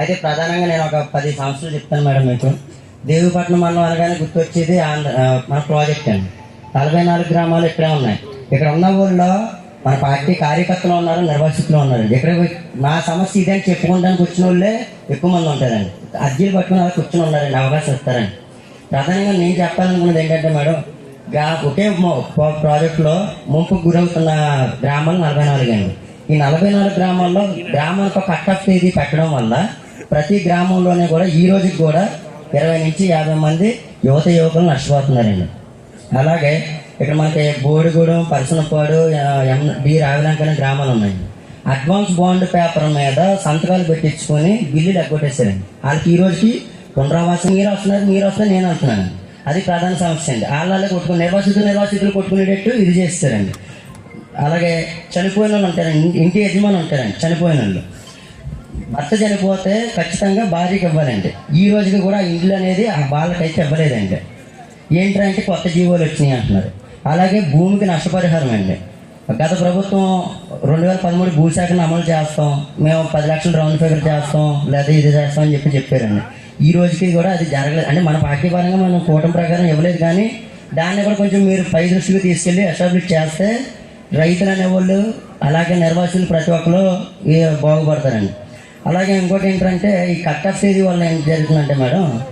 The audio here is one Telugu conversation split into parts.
అయితే ప్రధానంగా నేను ఒక పది సంవత్సరాలు చెప్తాను మేడం మీకు. దేవిపట్నం మండలం అనగానే గుర్తొచ్చేది ఆంధ్ర ఆ, మన ప్రాజెక్ట్ అండి. నలభై నాలుగు గ్రామాలు ఇక్కడే ఉన్నాయి. ఇక్కడ ఉన్న ఊళ్ళో మన పార్టీ కార్యకర్తలు ఉన్నారు నిర్వాసితులు ఉన్నారు. ఇక్కడ నా సమస్య ఇదే అని చెప్పుకోవడానికి వచ్చిన వాళ్ళే ఎక్కువ మంది ఉంటారండి. అర్జీలు పట్టుకుని అలా కూర్చొని ఉన్నారండి అవకాశం ఇస్తారండి. ప్రధానంగా నేను చెప్పాలనుకున్నది ఏంటంటే మేడం గ్రా ఒకే ప్రాజెక్టులో ముంపుకు గురవుతున్న గ్రామాలు నలభై నాలుగు అండి. ఈ నలభై నాలుగు గ్రామాల్లో గ్రామాలకు కట్ ఆఫ్ తేదీ పెట్టడం వల్ల ప్రతి గ్రామంలోనే కూడా ఈ రోజుకి కూడా ఇరవై నుంచి యాభై మంది యువత యువకులు నష్టపోతున్నారండి అలాగే ఇక్కడ మనకి బోడిగూడెం పరసనపాడు ఎం డి రావిలంకనే గ్రామాలు ఉన్నాయి. అడ్వాన్స్ బాండ్ పేపర్ మీద సంతకాలు పెట్టించుకొని బిల్లులు ఎగ్గొట్టేశారండి. వాళ్ళకి ఈ రోజుకి పునరావాసం మీరు వస్తున్నారు మీరు వస్తున్నారు నేను అంటున్నాను అది ప్రధాన సమస్య అండి. వాళ్ళే కొట్టుకుని నిర్వాసితులు నిర్వాసితులు కొట్టుకునేటట్టు ఇది చేస్తారండి. అలాగే చనిపోయిన వాళ్ళు ఉంటారండి ఇంటి యజమాని ఉంటారండి చనిపోయిన వాళ్ళు. భర్త చనిపోతే ఖచ్చితంగా భార్యకి ఇవ్వాలండి ఈ రోజుకి కూడా ఇల్లు అనేది ఆ వాళ్ళకైతే ఇవ్వలేదండి. ఏంటంటే కొత్త జీవోలు వచ్చినాయి అంటున్నారు. అలాగే భూమికి నష్టపరిహారం అండి. గత ప్రభుత్వం రెండు వేల పదమూడు భూశాఖను అమలు చేస్తాం. మేము పది లక్షలు రౌండ్ ఫిగర్ చేస్తాం. లేదా ఇది చేస్తాం అని చెప్పి చెప్పారండి. ఈ రోజుకి కూడా అది జరగలేదు. అంటే మన పార్టీ పరంగా మనం కూటమి ప్రకారం ఇవ్వలేదు కానీ దాన్ని కూడా కొంచెం మీరు పై దృష్టికి తీసుకెళ్ళి ఎస్టాబ్లిష్ చేస్తే రైతులు అనేవాళ్ళు అలాగే నిర్వాసితులు ప్రతి ఒక్కరు బాగుపడతారండి. అలాగే ఇంకోటి ఏంటంటే ఈ కట్ ఆఫ్ తేదీ వల్ల ఏం జరుగుతుందంటే మేడం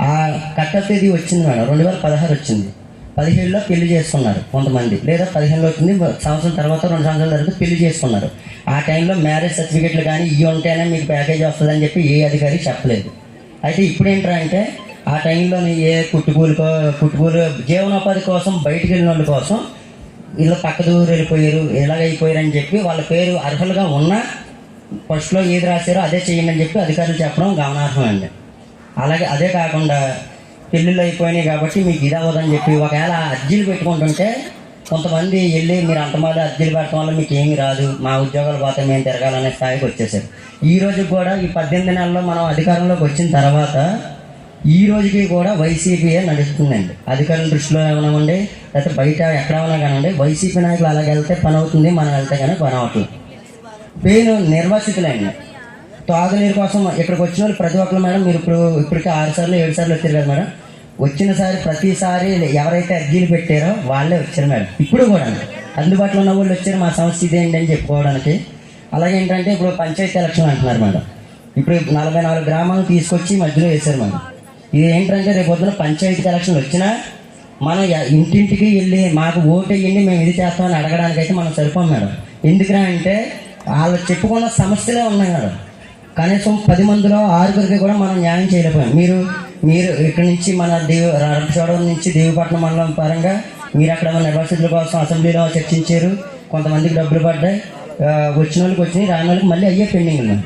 ఆ కట్ ఆఫ్ తేదీ వచ్చింది మేడం రెండు వేల పదహారు వచ్చింది. పదిహేడులో పెళ్ళి చేసుకున్నారు కొంతమంది. లేదా పదిహేనులో వచ్చింది సంవత్సరం తర్వాత రెండు సంవత్సరాల తర్వాత పెళ్ళి చేసుకున్నారు. ఆ టైంలో మ్యారేజ్ సర్టిఫికెట్లు కానీ ఇవి ఉంటేనే మీకు ప్యాకేజ్ వస్తుందని చెప్పి ఏ అధికారి చెప్పలేదు. అయితే ఇప్పుడు ఏంటంటే ఆ టైంలో ఏ కుట్టుకూలుకో కుట్టుకూలు జీవనోపాధి కోసం బయటికి వెళ్ళిన వాళ్ళ కోసం వీళ్ళు పక్క దూరు వెళ్ళిపోయారు ఇలాగ అని చెప్పి వాళ్ళ పేరు అర్హులుగా ఉన్నా ఫస్ట్లో ఏది రాశారో అదే చేయండి అని చెప్పి అధికారులు చెప్పడం గమనార్హం అండి అలాగే అదే కాకుండా పెళ్ళిళ్ళు అయిపోయినాయి కాబట్టి మీకు ఇది అవ్వదని చెప్పి ఒకవేళ అర్జీలు పెట్టుకుంటుంటే కొంతమంది వెళ్ళి మీరు అంతమంది అర్జీలు పెట్టడం వల్ల మీకు ఏమి రాదు మా ఉద్యోగాలు పోతే మేము తిరగాలనే స్థాయికి వచ్చేసారు. ఈ రోజు కూడా ఈ పద్దెనిమిది నెలల్లో మనం అధికారంలోకి వచ్చిన తర్వాత ఈ రోజుకి కూడా వైసీపీయే నడుస్తుందండి. అధికారుల దృష్టిలో ఏమన్నామండి లేకపోతే బయట ఎక్కడ ఉన్నా కానివ్వండి వైసీపీ నాయకులు అలాగే వెళ్తే పని అవుతుంది మనం వెళ్తే కానీ పని అవుతుంది పేరు నిర్వాసితులండి తాగునీరు కోసం ఇక్కడికి వచ్చిన వాళ్ళు ప్రతి ఒక్కరు మేడం మీరు ఇప్పుడు ఇప్పటికే ఆరు సార్లు ఏడు సార్లు వచ్చారు కదా మేడం వచ్చినసారి ప్రతిసారి ఎవరైతే అర్జీలు పెట్టారో వాళ్ళే వచ్చారు మేడం. ఇప్పుడు కూడా అందుబాటులో ఉన్న వాళ్ళు వచ్చారు మా సమస్య ఇదేంటి అని చెప్పుకోవడానికి. అలాగే ఏంటంటే ఇప్పుడు పంచాయతీ ఎలక్షన్ అంటున్నారు మేడం. ఇప్పుడు నలభై నాలుగు గ్రామాలను తీసుకొచ్చి మధ్యలో వేశారు మేడం. ఇది ఏంటంటే రేపు పొద్దున పంచాయతీ ఎలక్షన్ వచ్చినా మనం ఇంటింటికి వెళ్ళి మాకు ఓటు వేయండి మేము ఇది చేస్తామని అడగడానికి అయితే మనం సరిపోం మేడం. ఎందుకురా అంటే వాళ్ళు చెప్పుకున్న సమస్యలే ఉన్నాయి మేడం. కనీసం పది మందిలో ఆరుగురికి కూడా మనం న్యాయం చేయలేకపోయాం. మీరు మీరు ఇక్కడ నుంచి మన దేవు రామచోడవరం నుంచి దేవిపట్నం మండలం పరంగా మీరు అక్కడ మన నిర్వాసితుల కోసం అసెంబ్లీలో చర్చించారు. కొంతమందికి డబ్బులు పడ్డాయి. వచ్చిన వాళ్ళకి వచ్చినాయి రాని వాళ్ళకి మళ్ళీ అయ్యే పెండింగ్ ఉన్నాయి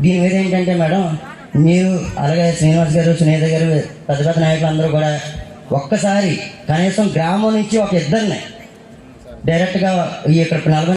దీని మీద ఏంటంటే మేడం మీరు అలాగే శ్రీనివాస్ గారు సునీత గారు పెద్ద పెద్ద నాయకులు అందరూ కూడా ఒక్కసారి కనీసం గ్రామం నుంచి ఒక ఇద్దరిని డైరెక్ట్గా ఈ ఇక్కడ నలభై